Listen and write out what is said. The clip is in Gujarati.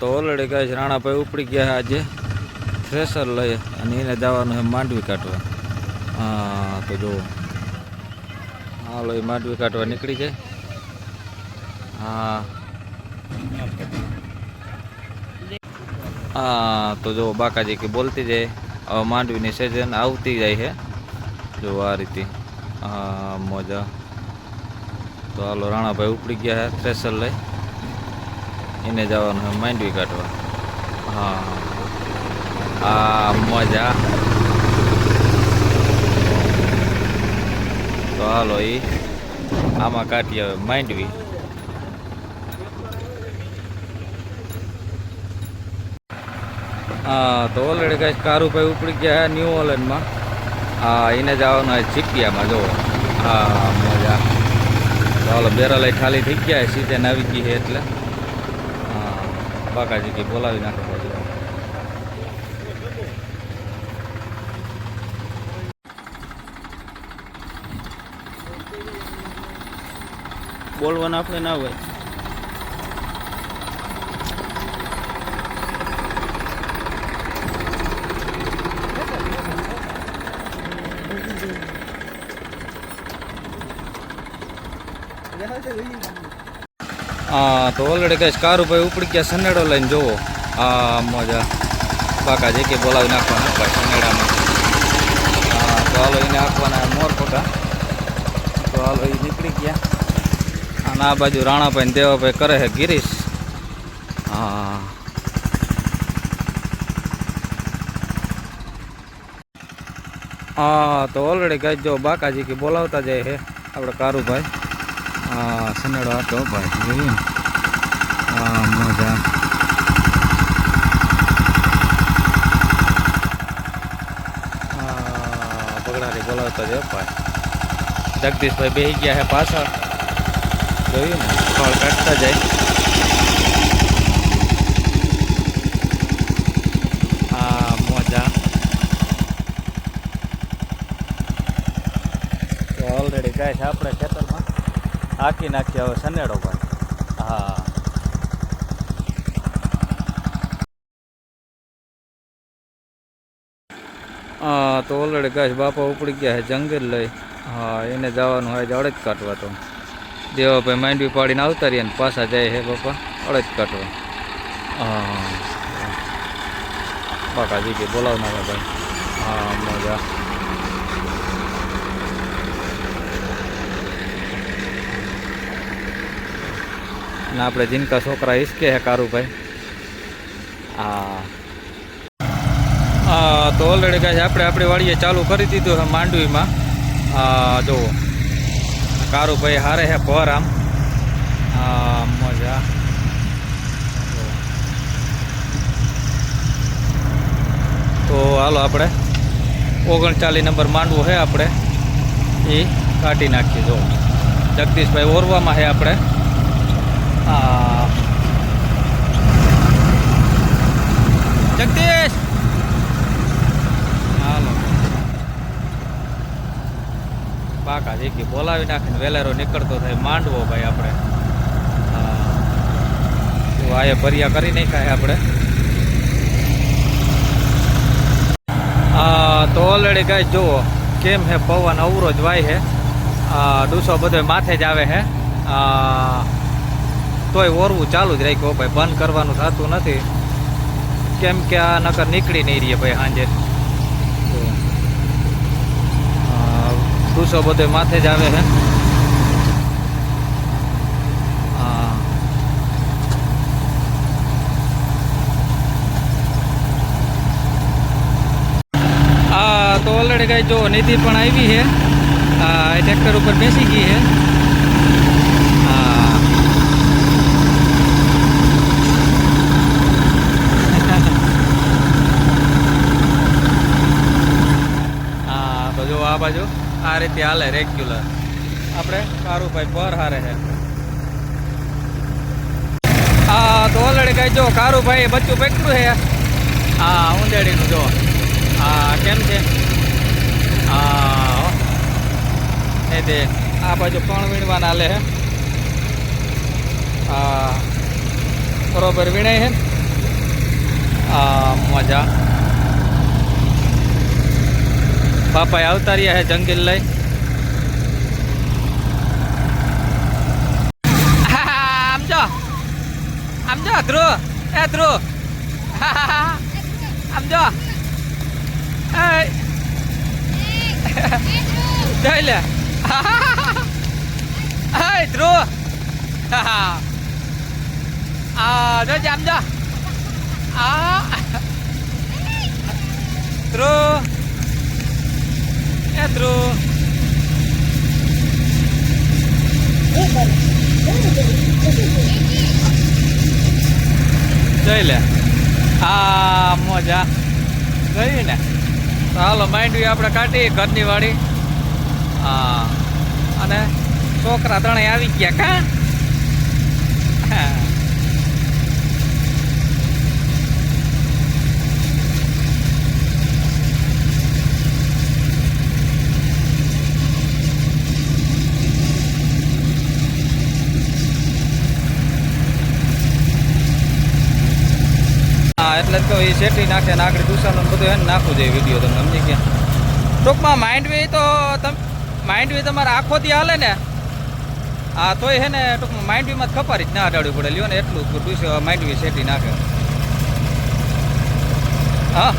તો ઓલરેડી કહે છે, રાણાભાઈ ઉપડી ગયા આજે. થ્રેસર લઈ અને એને જવાનું છે માંડવી કાઢવા. હા તો જુઓ હાલો એ માંડવી કાઢવા નીકળી જાય હા હા તો જો બાકાજી કે બોલતી જાય હવે માંડવીની સિઝન આવતી જાય છે. જો આ રીતે હા મોજા. તો હાલો રાણાભાઈ ઉપડી ગયા થ્રેસર લઈ. એને જવાનું માંડવી કાઢવા. હા. આ મજા. તો હાલો એ આમાં કાઢી હવે માંડવી હા, તો ઓલરેડી કઈ કારુભાઈ ઉપડી ગયા ન્યૂ ઓલેન્ડમાં હા, એને જવાનું હોય ચીપિયામાં જુઓ. હા, મજા. ચાલો હાલો બેરલ ખાલી થઈ ગયા સીઝન આવી ગઈ છે એટલે. બાકાજી કે બોલાવી નાખે પછી. બોલવાનું આપણે ના હોય. હા તો ઓલરેડી કઈ કારુભાઈ ઉપડી ગયા સનેડો લઈને જોવો. હા મજા પાકા જે કે બોલાવી નાખવાના સનેડામાં હા તો હાલો એને મોર ફોટા. તો હાલો એ નીકળી ગયા. અને આ બાજુ રાણાભાઈ દેવાભાઈ કરે છે ગિરીશ. હા. હા તો ઓલરેડી કઈ જો બાકાજી કે બોલાવતા જાય છે, આપણે કારુભાઈ. સનેડો આટો ભાઈ? હા મજા. હા બગડારી બોલાવતા જાય ભાઈ. જગદીશભાઈ બેહી ગયા છે પાછળ. જોયું ને. ફળ કાઢતા જાય. હા મોજા. તો ઓલરેડી ગાય છે આપણે ખેતરમાં. હાકી નાખી હવે સનેડો ભાઈ. હા. હા, તો ઓલરેડી ગાય બાપા ઉપડી ગયા છે જંગલ લઈ. હા, એને જવાનું હોય અડદ કાઢવા તો. દેવાભાઈ માંડવી પાડીને આવતા રહ્યા ને પાછા જાય છે બાપા અડદ કાઢવા. હા. બાકાજી કે બોલાવનારા ભાઈ. હા, મજા. ને આપણે જીનકા છોકરા હિસકે હે કારુભાઈ. હા તો ઓલરેડી કાંઈ આપણે આપણી વાડીએ ચાલુ કરી દીધું છે માંડવીમાં. જુઓ કારુભાઈ હારે હે ભર આમ. મજા. તો હાલો આપણે. ઓગણચાલીસ નંબર માંડવું છે આપણે. એ કાઢી નાખીએ, જો. જગદીશભાઈ ઓરવામાં છે આપણે. જગદીશ! હાલો. પાકા જીકી બોલાવી નાખીને વેલેરો નીકળતો થાય, માંડવો ભાઈ આપણે. આયે ભર્યા કરી નાખ્યા આપણે. તો ઓલરેડી ગાય જુઓ, કેમ હે પવન? અવરો જ વાય હે. ડૂસો બધો માથે જ આવે હે. તોય ઓરવું ચાલુ જ રાખ્યો ભાઈ, બંધ કરવાનું થતું નથી. કેમ કે આ નકર નીકળી નહીં રહીએ ભાઈ સાંજે ડૂસો બધો માથે જ આવે છે તો ઓલરેડી કઈ જો નિધિ પણ આવી છે આ ટ્રેક્ટર ઉપર બેસી ગઈ છે હા હા તો જો આ બાજુ. આ રીતે હાલે રેગ્યુલર આપણે સારું ભાઈ પર હારે છે. હા તો ઓલરેડી કઈ જો, કારુભાઈ બચ્ચું પકડ્યું છે. હા ઉંદેડીનું જો. હા કેમ છે? હા એ તે આ બાજુ પણ વીણવાના હાલે હે હા બરોબર વીણાય છે. હા મજા. બાપા આવતા રહ્યા હે જંગલ લઈ. આમ જો. આમ ધ્રુવ. એ ધ્રુવ. આમ જો. જોઈ લે. ધ્રુવ. આ જો આમ જો. આ ધ્રુવ ધ્રુવ જોઈ લે. આ મોજા. ગયું ને? તો હાલો માંડવી આપણે કાઢી ઘરની વાળી હા. અને છોકરા ત્રણેય આવી ગયા કા? હા. હા એટલે કહું, એ શેઠી નાખે ને આગળ દુસાનું બધું એને નાખવું જોઈએ વીડિયો તમે સમજી ગયા? ટૂંકમાં માઇન્ડવી તો તમ માઇન્ડવી તમારે આખો દી હાલે ને? હા, તોય હે ને, ટૂંકમાં માઇન્ડવીમાં જ ખપારી જ ના અડાડવી પડે. લ્યો ને એટલું માઇન્ડવી શેઠી નાખે. હા?